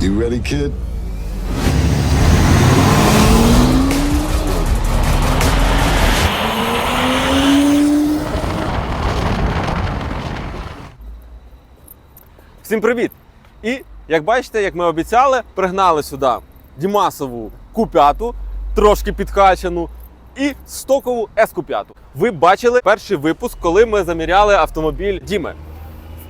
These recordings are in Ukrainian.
You ready, kid? Всім привіт! І як бачите, як ми обіцяли, пригнали сюди Дімасову Q5, трошки підкачану, і стокову S5. Ви бачили перший випуск, коли ми заміряли автомобіль Діми.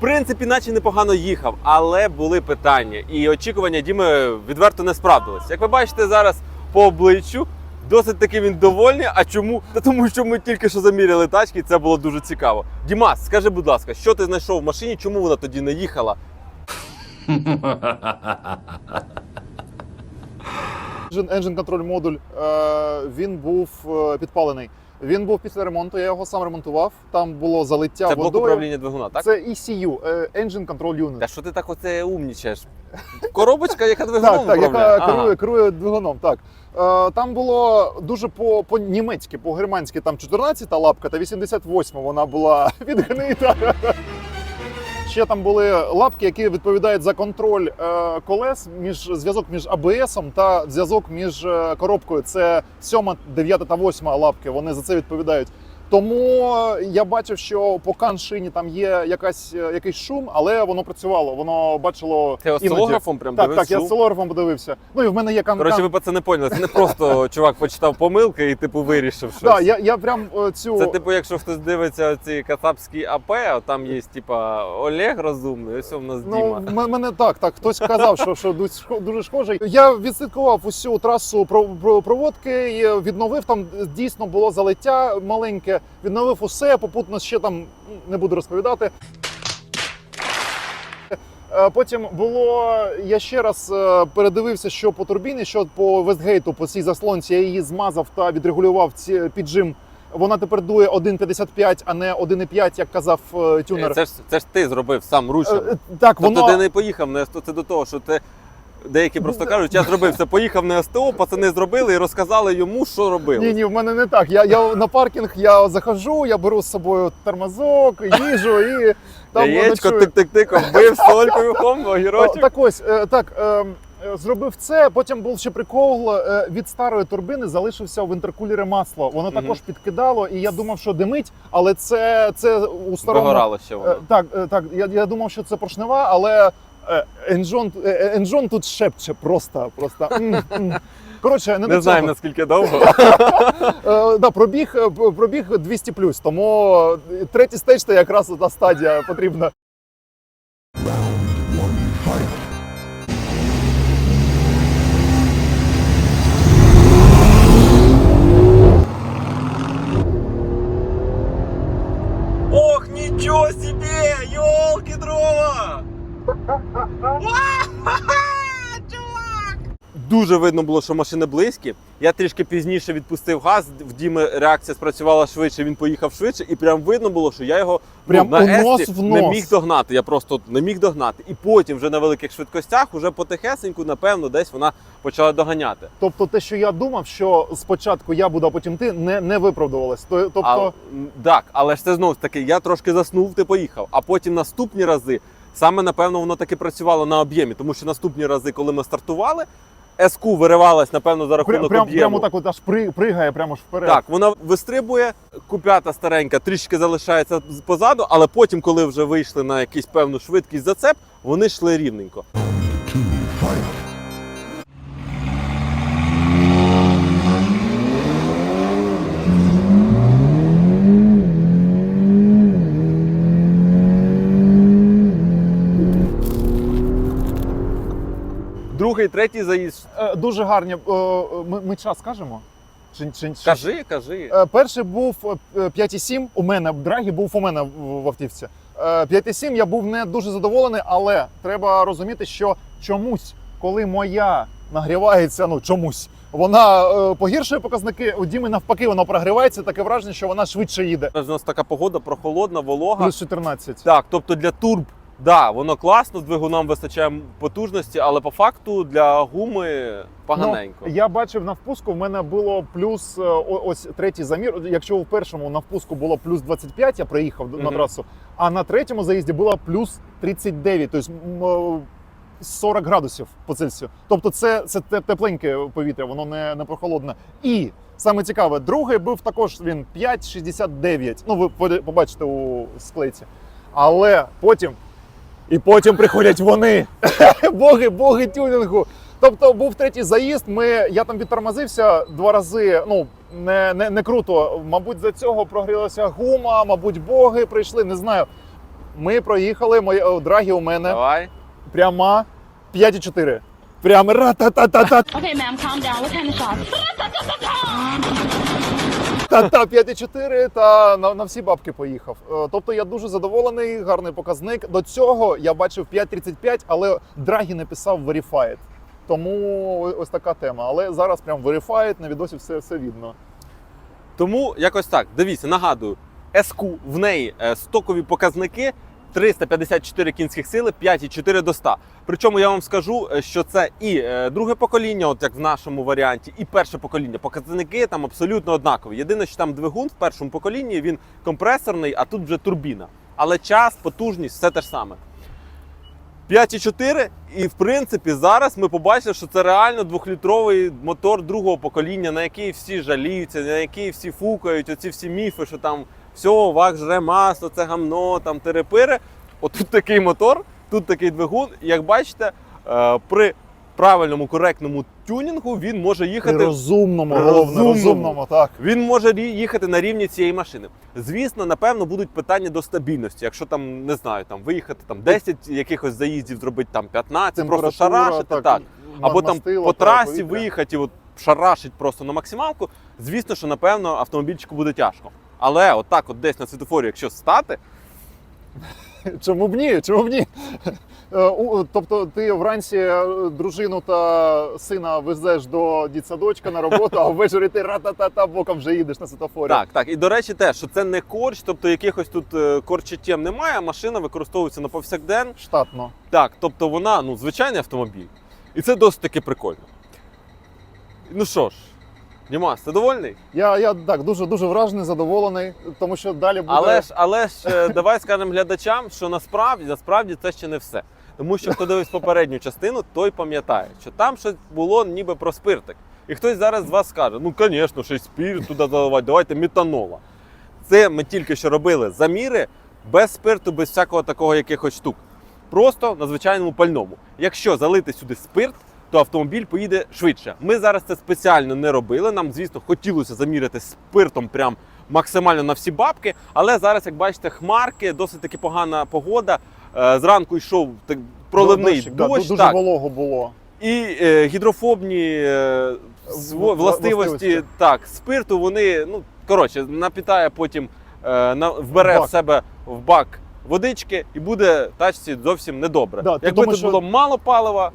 Принципі, наче непогано їхав, але були питання, і очікування Діми відверто не справдились. Як ви бачите зараз по обличчю, досить таки він довольний. А чому? Та тому, що ми тільки що заміряли тачки, і це було дуже цікаво. Дімас, скажи, будь ласка, що ти знайшов в машині? Чому вона тоді не їхала? Engine, контроль модуль е, він був е, підпалений. Він був після ремонту. Я його сам ремонтував. Там було залиття Це блок управління двигуна, так? Це ECU, е, Engine Control Unit. Та що ти так оце умнічаєш? Коробочка, яка двигуном Так, так, яка управляє? Ага. керує, керує двигуном. Так. Е, там було дуже по, по німецьки, по германськи там 14-та лапка та 88 вона була відгнита. Ще там були лапки, які відповідають за контроль е, колес між зв'язок між АБС та зв'язок між е, коробкою. Це 7, 9 та 8 лапки. Вони за це відповідають. Тому е, я бачив, що по каншині там є якась, е, якийсь шум, але воно працювало. Воно бачило Ти осцилографом прям Так, дивився? так, я з солорфом подивився. Ну і в мене є кан. Коротше, кан- ви пацани поняли, це не просто чувак почитав помилки і типу вирішив щось. Да, я, я прям е, цю Це типу, якщо хтось дивиться ці кацапські АП, там є типа Олег розумний, ось у нас Ну, Діма. м- мене так, так. Хтось казав, що, що дуже схо- схожий. Я відслідкував усю трасу про, про проводки, і відновив там дійсно було залиття маленьке. Відновив усе, попутно ще там не буду розповідати. Е, Потім було, я ще раз е, передивився, що по турбіні, що по Вестгейту, по цій заслонці, я її змазав та відрегулював ці піджим. Вона тепер дує 1,55, а не 1,5, як казав е, тюнер. Це ж це ж ти зробив сам ручно. Так, Тобто воно ти не поїхав СТО, це до того, що ти. Деякі просто кажуть, я зробив це, поїхав на СТО, пацани зробили і розказали йому, що робили. Ні, ні, в мене не так. Я, я на паркінг я заходжу, я беру з собою тормозок, їжу і там Яєчко, тик-тик-тик, вбив солькою хом, огірочок. Так ось, е, так, е, е, зробив це, потім був ще прикол, від старої турбини залишився в інтеркулері масло. Воно також підкидало, і я думав, що димить, але це, це у старому... Вигорало ще воно. Так, так, я, я думав, що це поршнева, але е, енджон, е, тут шепче просто. просто. Коротше, не, Не знаємо цього. наскільки довго. Е, да, пробіг, е, пробіг 200 плюс, тому е, третій стеж це якраз та стадія потрібна. Дуже видно було, що машини близькі. Я трішки пізніше відпустив газ. В Діми реакція спрацювала швидше. Він поїхав швидше, і прям видно було, що я його Прям ну, на нос в не міг догнати. Я просто не міг догнати. І потім, вже на великих швидкостях, уже потихесеньку, напевно, десь вона почала доганяти. Тобто, те, що я думав, що спочатку я буду, а потім ти, не, не виправдувалось. Тобто, А, так, але ж це знову ж таки, я трошки заснув, ти поїхав. А потім наступні рази саме напевно воно таки працювало на об'ємі, тому що наступні рази, коли ми стартували, СК виривалась, напевно, за рахунок прям, об'єму. прямо так от аж при, пригає прямо ж вперед. Так, вона вистрибує, купята старенька трішки залишається з- позаду, але потім, коли вже вийшли на якусь певну швидкість зацеп, вони йшли рівненько. Другий, третій заїзд. Е, Дуже гарні. е, Ми, ми час кажемо? Чи, чи, чи- Кажи, кажи. Е, Перший був е, 5,7 у мене, драгі був у мене в в автівці. Е, 5,7 я був не дуже задоволений, але треба розуміти, що чомусь, коли моя нагрівається, ну чомусь, вона е, погіршує показники. У Діми навпаки, вона прогрівається. Таке враження, що вона швидше їде. У нас така погода прохолодна, волога. Плюс 14. Так, тобто для турб, да, воно класно, двигунам вистачає потужності, але по факту для гуми поганенько. Ну, я бачив на впуску, в мене було плюс е, о- ось третій замір. Якщо у першому на впуску було плюс 25, я приїхав на Мгм. трасу, а на третьому заїзді було плюс 39. Тобто м, е, 40 градусів по Цельсію. Тобто це, це те- тепленьке повітря, воно не, не прохолодне. І саме цікаве, другий був також він 5,69. Ну, ви поди- побачите у склейці. Але потім. І потім приходять вони. боги, боги тюнінгу. Тобто був третій заїзд. Ми, я там відтормозився два рази. Ну не, не, не круто. Мабуть, за цього прогрілася гума, мабуть, боги прийшли. Не знаю. Ми проїхали. Моє о, драгі у мене Давай. пряма 5,4. Прямо ра-та-та-та-та. Okay, ma'am, calm down. What kind of shots? Та-та 5,4 та на, на всі бабки поїхав. Е, Тобто я дуже задоволений, гарний показник. До цього я бачив 5,35, але Драгі написав Verified. Тому ось така тема. Але зараз прям Verified, на відосі все, все видно. Тому якось так. Дивіться, нагадую, СК в неї е, стокові показники 354 кінських сили, 5,4 до 100. Причому я вам скажу, е, що це і е, друге покоління, от як в нашому варіанті, і перше покоління. Показники там абсолютно однакові. Єдине, що там двигун в першому поколінні він компресорний, а тут вже турбіна. Але час, потужність, все те ж саме. 5,4, і в принципі зараз ми побачили, що це реально двохлітровий мотор другого покоління, на який всі жаліються, на який всі фукають, оці всі міфи, що там все, вак жре масло, це гамно, там терепири. Отут такий мотор, тут такий двигун. Як бачите, е, при правильному коректному тюнінгу він може І їхати розумному, головне, Розумному. розумному, так. він може їхати на рівні цієї машини. Звісно, напевно, будуть питання до стабільності. Якщо там не знаю, там виїхати там 10 якихось заїздів, зробити там 15, просто шарашити так. Або там мастило, по трасі повітря. виїхати, от шарашить просто на максималку. Звісно, що напевно автомобільчику буде тяжко. Але отак, от десь на світофорі, якщо стати, Чому б ні? Чому б ні? Е, Тобто ти вранці е, дружину та сина везеш до дітсадочка на роботу, а ввечері ти ра-та-та-та боком вже їдеш на світофорі. так, так. І до речі, теж, що це не корч, тобто якихось тут е, корчетєм немає, машина використовується на повсякден. Штатно. Так, тобто вона ну, звичайний автомобіль. І це досить таки прикольно. Ну що ж, Дімас, ти довольний? Я, я так дуже дуже вражений, задоволений, тому що далі буде. Але ж, але ж е, давай скажемо глядачам, що насправді, насправді це ще не все. Тому що хто дивився попередню частину, той пам'ятає, що там щось було ніби про спиртик. І хтось зараз з вас скаже: ну, звісно, щось спирт туди заливати, давайте метанола. Це ми тільки що робили заміри без спирту, без всякого такого якихось штук. Просто на звичайному пальному. Якщо залити сюди спирт, то автомобіль поїде швидше. Ми зараз це спеціально не робили. Нам, звісно, хотілося заміряти спиртом прям максимально на всі бабки. Але зараз, як бачите, хмарки, досить таки погана погода. Е, Зранку йшов так, проливний Дощик, да, дощ, дуже так, волого було. і е, гідрофобні е, властивості властивості. так, спирту, вони, ну, коротше, напітає потім, е, на, вбере В в себе в бак водички і буде тачці зовсім недобре. Да, Якби думаєш, тут що- було мало палива,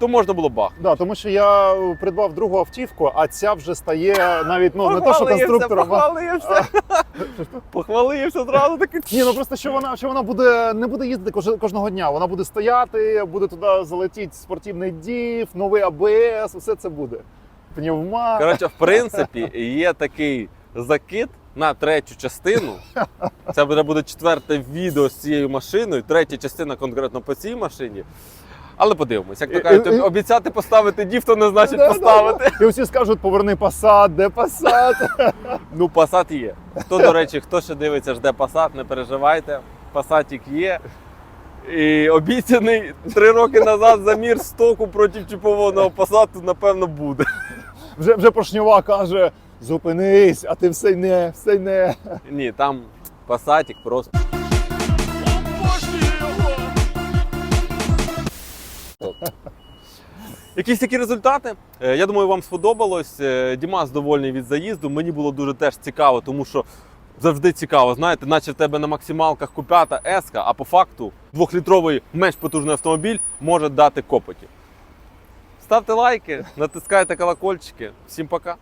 то можна було бах. Да, тому що я придбав другу автівку, а ця вже стає навіть ну не то, що конструктором. Похвалився, похвалився зразу таки. Ні, ну просто що вона що вона буде не буде їздити кожного дня. Вона буде стояти, буде туди залетіти спортивний дів, новий АБС, усе це буде. Пневма. Коротше, в принципі, є такий закид на третю частину. Це буде четверте відео з цією машиною, третя частина конкретно по цій машині. Але подивимось, як то кажуть, і- і- обіцяти поставити дів, то не значить Да, да, поставити. да. І всі скажуть, поверни посад, де посад. Ну, Passat є. Хто, до речі, хто ще дивиться, жде Passat, не переживайте. Passatик є. І обіцяний три роки назад замір стоку проти чіпованого Passat, напевно, буде. Вже вже поршньова каже: зупинись, а ти все не, все не. Ні, там Passatик просто. Якісь такі результати. Е, Я думаю, вам сподобалось. Е, Дімас довольний від заїзду. Мені було дуже теж цікаво, тому що завжди цікаво, знаєте, наче в тебе на максималках купята еска, а по факту двохлітровий менш потужний автомобіль може дати копоті. Ставте лайки, натискайте колокольчики. Всім пока.